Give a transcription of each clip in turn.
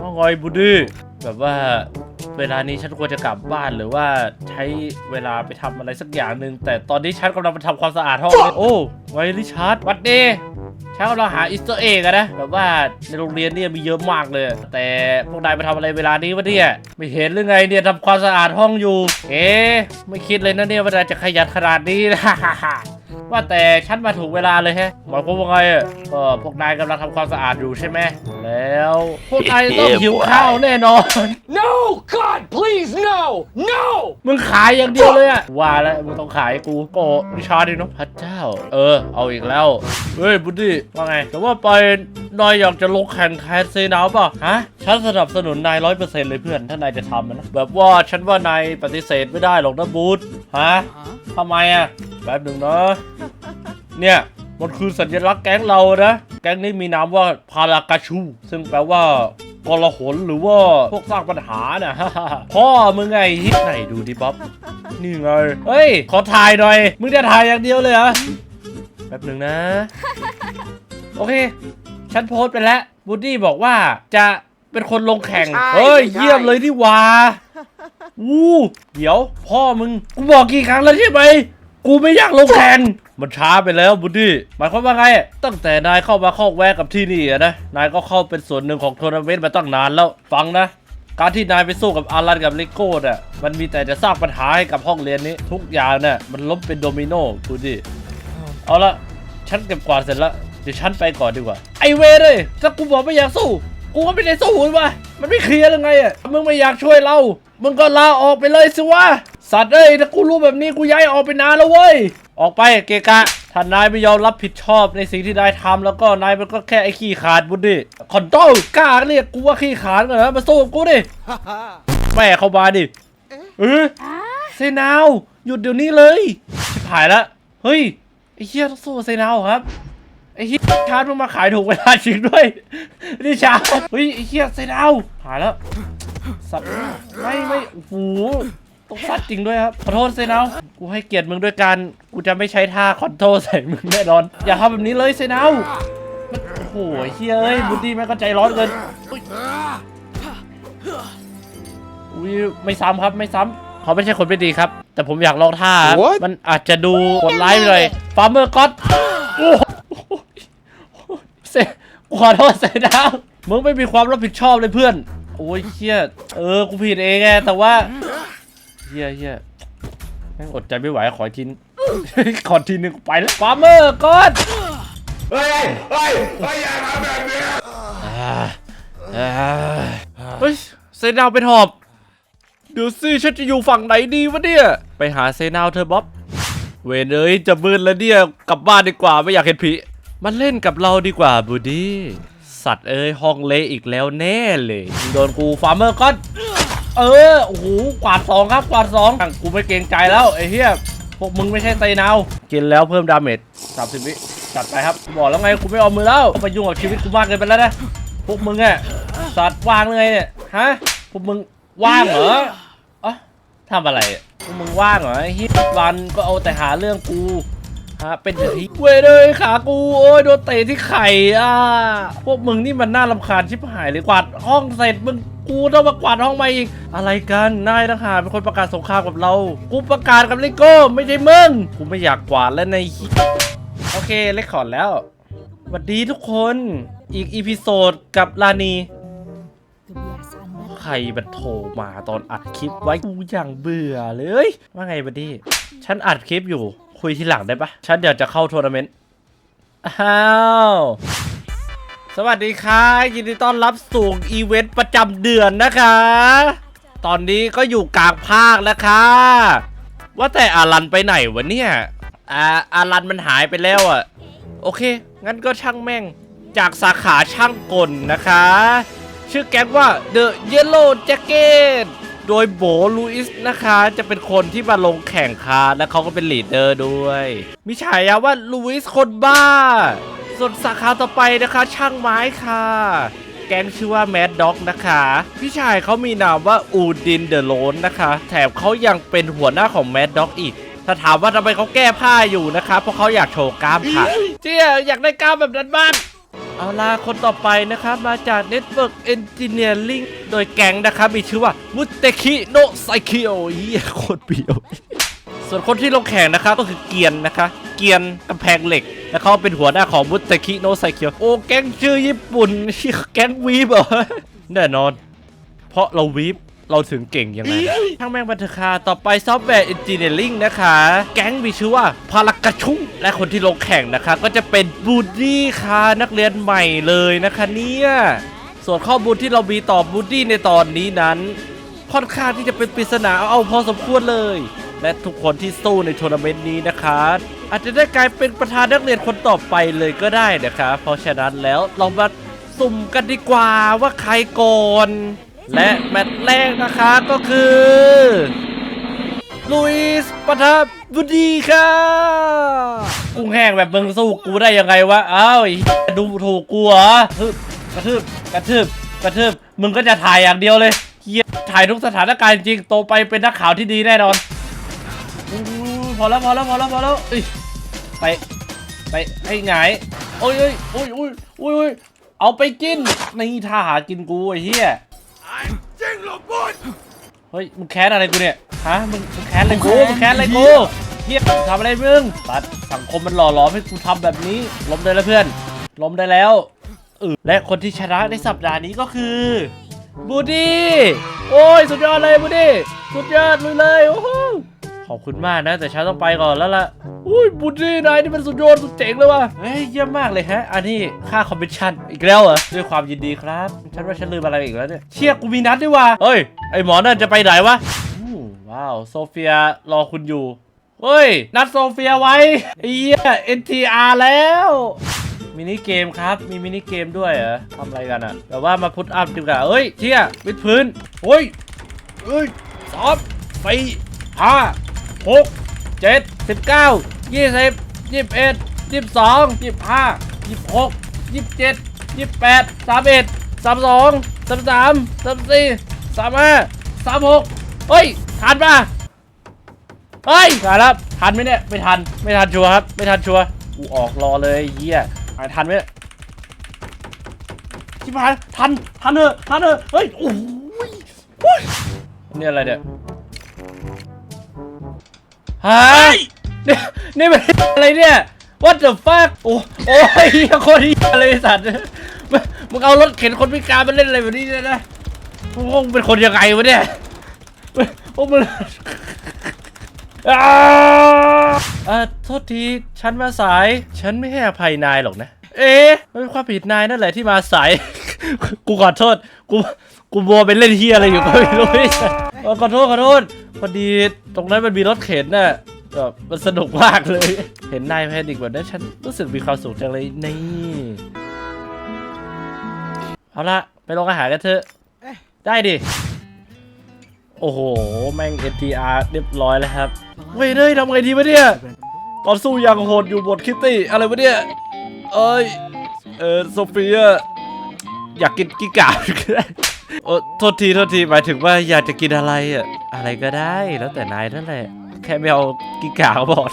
ว่าไงบุดี้แบบว่าเวลานี้ฉันควรจะกลับบ้านหรือว่าใช้เวลาไปทำอะไรสักอย่างหนึ่งแต่ตอนนี้ฉันกำลังไปทำความสะอาดห้องเลยโอ้ไงริชาร์ดหวัดดีฉันกำลังหาอีสเตอร์เอ็กอะนะแบบว่าในโรงเรียนเนี่ยมีเยอะมากเลย แต่พวกนายไปทำอะไรเวลานี้วะเนี่ยไม่เห็นหรือไงเนี่ยทำความสะอาดห้องอยู่ เอ๊ะไม่คิดเลยนะเนี่ยว่านายจะขยันขนาดนี้ ว่าแต่ฉันมาถูกเวลาเลยแฮะหมายความว่าไงอะก็พวกนายกำลังทำความสะอาดอยู่ใช่ไหมแล้วพวกนายต้องหิวข้าวแน่นอน No! God, please, no! No! มึงขายอย่างเดียวเลยอะว่าแล้วมึงต้องขายกูโกวิชาดิเนาะพระเจ้า เออ เอาอีกแล้ว เฮ้ยบุดดี้ว่าไง แต่ว่าไปนายอยากจะลงแข่งแคสเซนาวป่ะฮะ ฉันสนับสนุนนายร้อยเปอร์เซ็นต์เลยเพื่อน ถ้านายจะทำอะนะ แบบว่าฉันว่านายปฏิเสธไม่ได้หรอกนะบูธฮะทำไมอะ แป๊บหนึ่งนะ เนี่ยมันคือสัญลักษณ์แก๊งเรานะ แก๊งนี้มีนามว่าพารากาชู ซึ่งแปลว่ากลหนหรือว่าพวกสร้างปัญหาน่ะพ่อมึงไงฮิตไหนดูดิบ๊อบ นี่ไง เฮ้ย ขอถ่ายหน่อย มึงจะถ่ายอย่างเดียวเลยเหรอ แป๊บหนึ่งนะ โอเค ฉันโพสต์ไปแล้วบูดดี้บอกว่าจะเป็นคนลงแข่งไม่ใช่เฮ้ยไม่ใช่เยี่ยมเลยที่ว่าวู้เดี๋ยว พ่อมึง กูบอกกี่ครั้งแล้วใช่ไหม กูไม่อยากลงแข่งมันช้าไปแล้วบูดดี้หมายความว่าไง ตั้งแต่นายเข้ามาเข้าแวะกับที่นี่อะนะ นายก็เข้าเป็นส่วนหนึ่งของทัวร์นาเมนต์มาตั้งนานแล้ว ฟังนะ การที่นายไปสู้กับอารันกับเลโก้น่ะ มันมีแต่จะสร้างปัญหาให้กับห้องเรียนนี้ ทุกอย่างน่ะ มันล้มเป็นโดมิโนบูดดี้เอาละ ฉันเก็บกวาดเสร็จแล้ว เดี๋ยวฉันไปก่อนดีกว่า ไอเวเลย ถ้ากูบอกไม่อยากสู้ กูก็ไม่ได้สู้วะมันไม่เคลียร์ยังไงอะมึงไม่อยากช่วยเรา มึงก็ลาออกไปเลยสิวะ สัตว์เอ้ยถ้ากูรู้แบบนี้กูย้ายออกไปนานแล้วเว้ย ออกไปเกะกะถ้านายไม่ยอมรับผิดชอบในสิ่งที่นายทำแล้วก็นายมันก็แค่ไอ้ขี้ขาดบุญดิคอนโดกล้าเรียกกูว่าขี้ขาดเหรอมาสู้กับกูดิแม่เข้ามาดิเออเซนาวหยุดเดี๋ยวนี้เลยชิบหายละเฮ้ยไอ้เหี้ยต้องสู้เซนาวครับไอ้เหี้ยชาร์จมึงมาขายถูกเวลาจริงด้วยนี่ชาร์จเฮ้ยไอ้เหี้ยเซนาวหายแล้วสัตว์ไม่ไม่โอ้โห ต้องซัดจริงด้วยครับ ขอโทษเซนาวกูให้เกียรติมึงด้วยการ กูจะไม่ใช้ท่าคอนโทรใส่มึงแน่นอน อย่าทำแบบนี้เลยเซนาวมันโอ้โหไอ้เหี้ยเอ้ยบุดดี้แม่งก็ใจร้อนเกินอุ้ยไม่ซ้ำครับไม่ซ้ำเขาไม่ใช่คนไม่ดีครับ แต่ผมอยากลองท่า What? มันอาจจะดูโหดร้ายไปเลยฟาร์เมอร์ก็อตโอ้โหเซขอโทษเซดาวมึงไม่มีความรับผิดชอบเลยเพื่อน โอ้ยเฮียเออ กูผิดเองไงแต่ว่า เฮียเฮียแม่งอดใจไม่ไหวขออีกทีน ขอทีนึงกูไปแล้วฟาร์เมอร์ก็อตเฮ้ยเฮ้ยเฮ้ยอย่าทำแบบนี้เฮ้ยเซนาวเป็นหอบเดี๋ยวสิฉันจะอยู่ฝั่งไหนดีวะเนี่ย ไปหาเซนาวเธอะบ๊อบเวนเอ้ยจะมืดแล้วเนี่ยกลับบ้านดีกว่าไม่อยากเห็นผีมันเล่นกับเราดีกว่าบูดี้สัตว์เอ้ยห้องเละอีกแล้วแน่เลยมึงโดนกูฟาร์เมอร์ก้อน เออโอ้โหกวาดสองครับกวาดสองกูไม่เกรงใจแล้วไอ้เหี้ยพวกมึงไม่ใช่ไซนาวกินแล้วเพิ่มดาเมจสามสิบวิจัดไปครับบอกแล้วไงกูไม่เอามือแล้วมายุ่งกับชีวิตกูมากเกินไปแล้วนะพวกมึงอะสัตว์วางเลยเนี่ยฮะพวกมึงว่างเหรออ๋อทำอะไรพวกมึงว่างเหรอไอ้เหี้ยวันก็เอาแต่หาเรื่องกูะเป็นอย่างที่เว้ยเลยขากูโอ้ยโดนเตะที่ไข่อะพวกมึงนี่มันน่ารำคาญชิบหายเลยกวาดห้องเสร็จมึงกูต้องมากวาดห้องใหม่อีก อะไรกันนายทหารเป็นคนประกาศสงครามกับเรา กูประกาศกับลิโก้ไม่ใช่มึงกูไม่อยากกวาดแล้วในโอเคเลคคอดแล้วสวัสดีทุกคนอีกอีพิโซดกับลานีใครมันโทรมาตอนอัดคลิปไว้กูอย่างเบื่อเลย ว่าไงบัดดี้ฉันอัดคลิปอยู่ คุยทีหลังได้ปะฉันเดี๋ยวจะเข้าทัวร์นาเมนต์ อ้าว สวัสดีค่ะ ยินดีต้อนรับสู่อีเวนต์ประจำเดือนนะคะ ตอนนี้ก็อยู่กลางภาคแล้วค่ะ ว่าแต่อารันไปไหนวะเนี่ยอ่าอารันมันหายไปแล้วอะโอเค งั้นก็ช่างแม่งจากสาขาช่างกลนะคะ ชื่อแก๊งว่า The Yellow Jacket โดยโบลูอิสนะคะจะเป็นคนที่มาลงแข่งค่ะและเขาก็เป็นลีดเดอร์ด้วย มีฉายาว่าลูอิสคนบ้า ส่วนสาขาต่อไปนะคะ ช่างไม้ค่ะ แก๊งชื่อว่าแมดด็อกนะคะ พี่ชายเขามีนามว่าอูดินเดอะโลนนะคะ แถมเขายังเป็นหัวหน้าของแมดด็อกอีกถ้าถามว่าทำไมเขาแก้ผ้าอยู่นะคะเพราะเขาอยากโชว์กล้ามค่ะเจี๊ยอยากได้กล้ามแบบนั้นบ้าง เอาล่ะคนต่อไปนะครับมาจาก Network Engineering โดยแก๊งนะครับ มีชื่อว่ามุตเตคิโนไซคิโอเฮียโคตรเปียว ส่วนคนที่ลงแข่งนะครับก็คือเกียนนะคะ เกียนกำแพงเหล็ก และเขาเป็นหัวหน้าของมุตเตคิโนไซคิโอโอ้แก๊งชื่อญี่ปุ่นแก๊งวีบเหรอแน่นอน เพราะเราวีบ เราถึงเก่งยังไงช่างแม่งบันเถอะค่ะต่อไปซอฟต์แวร์ e อนจิเนียริงนะคะ แก๊งมีชื่อว่าพารากัชุงและคนที่ลงแข่งนะคะ ก็จะเป็นบูดดี้ค่ะนักเรียนใหม่เลยนะคะเนี่ยส่วนข้อมูลที่เรามีต่อบูดดี้ในตอนนี้นั้น ค่อนข้างที่จะเป็นปริศนาเอาพอสมควรเลย และทุกคนที่สู้ในทัวร์นาเมนต์นี้นะคะอาจจะได้กลายเป็นประธานนักเรียนคนต่อไปเลยก็ได้นะคะ เพราะฉะนั้นแล้วเรามาสุ่มกันดีกว่าว่าใครก่อน และแมตช์แรกนะคะก็คือลุยส์ปะทะบุดีค่ะกุ้งแห้งแบบมึงสู้กูได้ยังไงวะอ้าวเฮ้ยดูถูกกูเหรอฮึบกระทืบกระทืบกระทืบมึงก็จะถ่ายอย่างเดียวเลยเฮียถ่ายทุกสถานการณ์จริงโตไปเป็นนักข่าวที่ดีแน่นอนอู้พอแล้วพอแล้วพอแล้วพอแล้วอ้ยไปไปให้หงายโอ้ยโอ้ยโอ้ยโอ้ยอุ้ยเอาไปกินนี่ท่าหากินกูไอ้เหี้ยเฮ้ยมึงแค้นอะไรกูเนี่ยฮะมึงมึงแค้นอะไรกูมึงแค้นอะไรกูเฮียทำอะไรมึงตัดสังคมมันหล่อหลอมให้กูทำแบบนี้ล้มได้แล้วเพื่อนล้มได้แล้วเออและคนที่ชนะในสัปดาห์นี้ก็คือบูดี้โอ้ยสุดยอดเลยบูดี้สุดยอดเลยเลยโอ้โห ขอบคุณมากนะ แต่ฉันต้องไปก่อนแล้วล่ะอุ้ยบูดีนายนี่มันสุดยอดสุดเจ๋งเลยว่ะเฮ้ยเยี่ยมมากเลยฮะ อันนี้ค่าคอมมิชชั่นอีกแล้วเหรอด้วยความยินดีครับ ฉันว่าฉันลืมอะไรอีกแล้วเนี่ยเชี่ยกูมีนัดด้วยว่ะเฮ้ยไอหมอนั่นจะไปไหนวะว้าวโซเฟียรอคุณอยู่เฮ้ย นัดโซเฟียไว้ไอ้เหี้ย NTR แล้วมินิเกมครับ มีมินิเกมด้วยเหรอทำอะไรกันอะแต่ว่ามาพุทอัพดีกว่าเอ้ยเชี่ยวิดพื้นเฮ้ยเอ้ยสอบสี่ห้า หกเจ็ดสิบเก้ายี่สิบยี่สิบเอ็ดยี่สิบสองยี่สิบห้ายี่สิบหกยี่สิบเจ็ดยี่สิบแปดสามเอ็ดสามสองสามสามสามสี่สามห้าสามหกเฮ้ย ทันปะเฮ้ยทันแล้วทันไหมเนี่ย ไม่ทัน ไม่ทันชัวร์ครับ ไม่ทันชัวร์กูออกรอเลยเฮียอะทันไหมเนี่ยชิบหายทัน ทันเถอะทันเถอะเฮ้ย โอ้ยโอ้ยนี่อะไรเนี่ย ฮะเนี่ยนี่มันอะไรเนี่ย what the fuck โอ้โอ้ยเหี้ยโคตรเหี้ยเลยไอ้สัตว์มึงมึงเอารถเข็นคนพิการมาเล่นอะไรแบบนี้เนี่ยนะมึงคงเป็นคนยังไงวะเนี่ยพวกมึงอ่าเอ่อโทษทีฉันมาสาย ฉันไม่ให้อภัยนายหรอกนะ เอ๊ะมันเป็นความผิดนายนั่นแหละที่มาสาย กูขอโทษ กู กูบัวไปเล่นเฮียอะไรอยู่ก็ไม่รู้เออขอโทษขอโทษ พอดีตรงนั้นมันมีรถเข็นน่ะแบบมันสนุกมากเลย เห็นนายแพนิกแบบนั้นฉันรู้สึกมีความสุขจังเลยนี่เอาละไปลงอาหารกันเถอะได้ดิ โอ้โห แม่ง NTR เรียบร้อยแล้วครับเว้ยเฮ้ยทำไงดีวะเนี่ยตอนสู้ย่างโหดอยู่บทคิตตี้อะไรวะเนี่ย เอ้ย เออโซเฟียอยากกินกิกา โอ้โทษทีโทษทีหมายถึงว่าอยากจะกินอะไรอะอะไรก็ได้แล้วแต่นายนั่นแหละ แค่ไม่เอากิกาก็บอก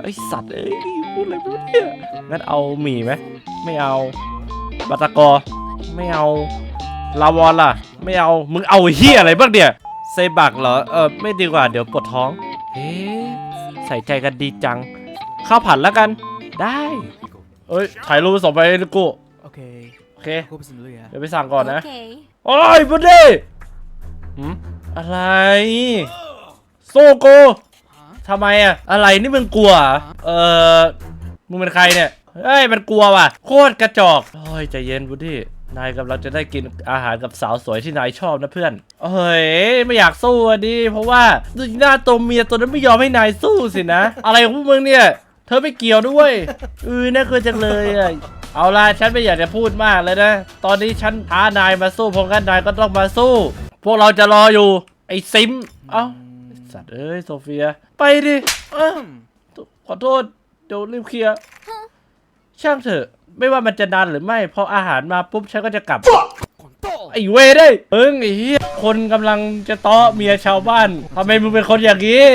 ไอสัตว์เอ้ยพูดอะไรไม่รู้เนี่ยงั้นเอาหมี่ไหมไม่เอาบัตตะกอไม่เอาลาวอนล่ะ ไม่เอามึงเอาเฮียอะไรบ้างเนี่ยเซบักเหรอเออไม่ดีกว่าเดี๋ยวปวดท้องเอ๊ะใส่ใจกันดีจัง ข้าวผัดแล้วกัน ได้เอ้ยถ่ายรูปส่งไปให้ลูกกู Okay, โอเค go pesan dulu ya. เดี๋ยวไปสั่งก่อนนะ Okay. โอ้ยบุดดี้หืมอะไร โซโกทำไมอะอะไรนี่มึงกลัวเหรอเออมึงเป็นใครเนี่ย เฮ้ยมันกลัวว่ะ โคตรกระจอกโอ้ยใจเย็นบุดดี้นายกำลังจะได้กินอาหารกับสาวสวยที่นายชอบนะเพื่อน เฮ้ยไม่อยากสู้อะดิเพราะว่าดูหน้าตัวเมียตัวนั้นไม่ยอมให้นายสู้สินะ อะไรของพวกมึงเนี่ย เธอไม่เกี่ยวด้วยเออน่ากลัวจังเลยอะ เอาล่ะฉันไม่อยากจะพูดมากเลยนะ ตอนนี้ฉันท้านายมาสู้เพราะงั้นนายก็ต้องมาสู้ พวกเราจะรออยู่ ไอ้ซิม เอ้าสัตว์เอ้ยโซเฟีย ไปดิอ้าวขอโทษเดี๋ยวรีบเคลียร์ช่างเถอะ ไม่ว่ามันจะนานหรือไม่ พออาหารมาปุ๊บฉันก็จะกลับ ไอ้เวได้ยเอิงไอ้เหี้ยคนกำลังจะเตาะเมียชาวบ้านทำไมมึงเป็นคนอย่างนี้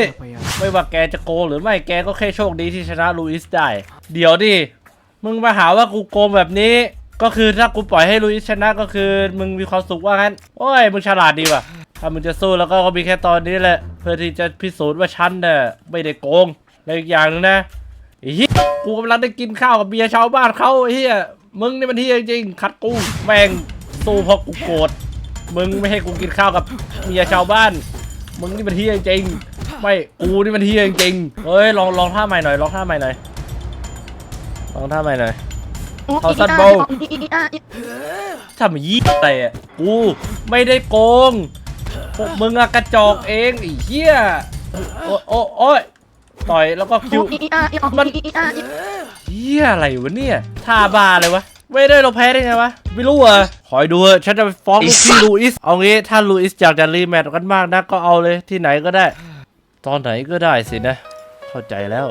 ไม่ว่าแกจะโกหรือไม่แกก็แค่โชคดีที่ชนะลูอิสได้ เดี๋ยวดิ มึงมาหาว่ากูโกงแบบนี้ ก็คือถ้ากูปล่อยให้ลุยชนะก็คือ มึงมีความสุขว่างั้น โอ้ย มึงฉลาดดีว่ะ ถ้ามึงจะสู้แล้วก็มีแค่ตอนนี้แหละ เพื่อที่จะพิสูจน์ว่าฉันเนี่ยไม่ได้โกงและอีกอย่างหนึงนะไอ้เหี้ยกูกำลังได้กินข้าวกับเบียร์ชาวบ้านเขาไอ้เหี้ยมึงนี่มันเหี้ยจริงขัดกูแม่งสู้เพราะกูโกรธมึงไม่ให้กูกินข้าวกับเมียชาวบ้าน มึงนี่มันเฮี้ยจริง ไม่ กูนี่มันเฮี้ยจริง เฮ้ยลองลองท่าใหม่หน่อยลองท่าใหม่หน่อย ลองท่าใหม่หน่อยเอาสั้นเบา ทำยี่อะไรอะกูไม่ได้โกงพวกมึงอะกระจอกเองไอ้เหี้ยโอ้โอ้โอ้ยต่อยแล้วก็คิวเหี้ยอะไรวะเนี่ยท่าบ้าเลยวะไม่ได้เราแพ้ได้ไงวะ ไม่รู้อะคอยดูเถอะฉันจะไปฟ้องลูกพี่ลูอิส เอางี้ถ้าลูอิสอยากจะรีแมตช์กันมากนะก็เอาเลยที่ไหนก็ได้ ตอนไหนก็ได้สินะ เข้าใจแล้ว